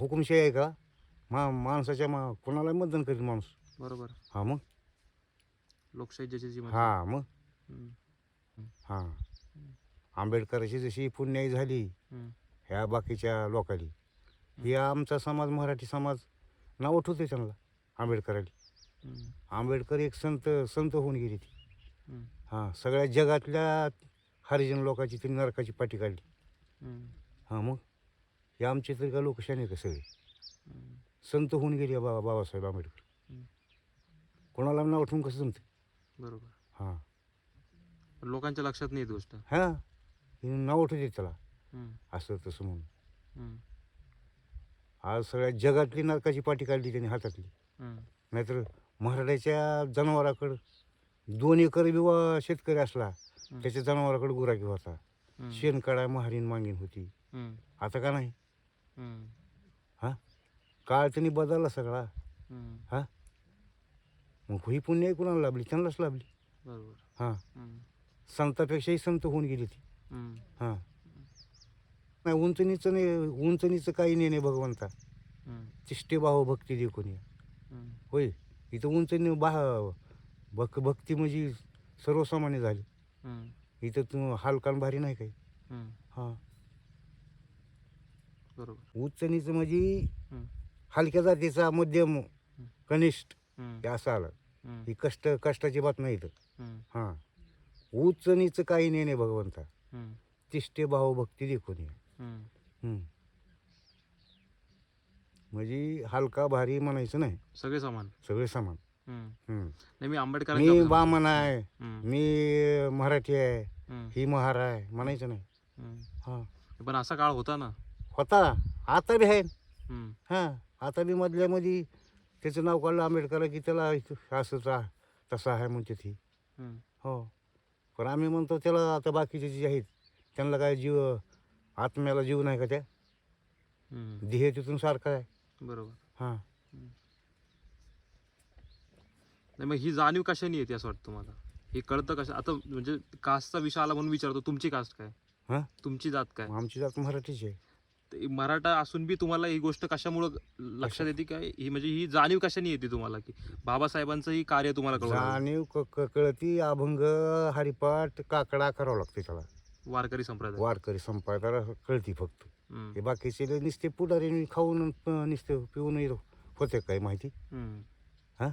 हुकुमशाही आहे का मा माणसाच्या मा कोणाला मतदान करील माणूस बरोबर हा मग लोकशाही ज्याची जी म्हणते. हा मग हम्म. हा आंबेडकराची जशी पुण्याई झाली हम्म. ह्या बाकीच्या लोकांनी ही आमचा समाज मराठी समाज नाव उठवते आंबेडकरांनी हम्म. आंबेडकर एक संत संत होऊन गेली ती हम्म. हां सगळ्या जगातल्या हरिजन लोकांची ती नरकाची पाठी काढली हम्म. हां मग हे आमचे तरी का लोकशाही का सगळे. संत होऊन गेले बाबा बाबासाहेब आंबेडकर. कोणाला नाव ठेवून कसं जमते बरोबर हां लोकांच्या लक्षात नाही गोष्ट हां नाव उठवते त्याला हम्म. असं तसं म्हणून. आज सगळ्या जगातली नरकाची पाठी काढली त्यांनी हातातली. नाहीतर मराठ्याच्या जनावराकडं दोन एकर विवा शेतकरी असला त्याच्या जनावराकडे गुराखी होता हम्म. शेण काढाय महारीन मागीन होती. आता का नाही काळ त्यांनी बदलला सगळा. हा. मग ही पुण्य कुणाला लाभली? त्यांनाच लाभली. बरोबर. हां. हम्म. संतापेक्षाही संत होऊन गेली ती. हां. नाही उंचणीचं नाही उंचणीचं काही नाही नाही भगवंता. तिष्टे भाव भक्ती दे कोणी. होय. इथं उंचणी बा भक भक्ती म्हणजे सर्वसामान्य झाली. इथं तू हलकान भारी नाही काही. हां. बरोबर. उंचणीचं म्हणजे. हलक्या जातीचा मध्यम कनिष्ठ. हे असं आलं. ही कष्ट कष्टाची बात नाही इथं. हां. उचणीचं काही नाही नाही भगवंता. तिष्टे भाव भक्ती दे कोणी हम्म. हम्म. म्हणजे हलका भारी म्हणायचं नाही. सगळे समान. सगळे समान. नाही मी आंबेडकर मी बामण आहे. मी मराठी आहे. ही महार आहे. म्हणायचं नाही. हां. पण असा काळ होता ना होता आता बी आहे. हम्म. हां आता बी मधल्यामध्ये त्याचं नाव काढलं आंबेडकर की त्याला आहे तसं आहे म्हणते ती. हम्म. हो. पण आम्ही म्हणतो त्याला आता बाकीचे जे आहेत त्यांना काय जीव आत्म्याला जीव नाही का त्या? हम्म. ध्येय तिथून सारखं आहे. बरोबर. हां. नाही मग ही जाणीव कशाने येते असं वाटतं तुम्हाला? हे कळतं कशा? आता म्हणजे कास्टचा विषय आला म्हणून विचारतो तुमची कास्ट काय? हां? तुमची जात काय? आमची जात मराठीची आहे. ते मराठा असून बी तुम्हाला ही गोष्ट कशामुळं लक्षात येते काय ही म्हणजे ही जाणीव कशाने येते तुम्हाला की बाबासाहेबांचं ही कार्य तुम्हाला कळलं जाणीव क- क- कळती अभंग हरिपाठ काकडा करावं लागते त्याला. वारकरी संप्रदाय. वारकरी संपादाला कळती फक्त. हम्म. हे बाकीचे लय नुसते पुढारी खाऊन प- नुसते पिऊन होते काय माहिती? हम्म. हां?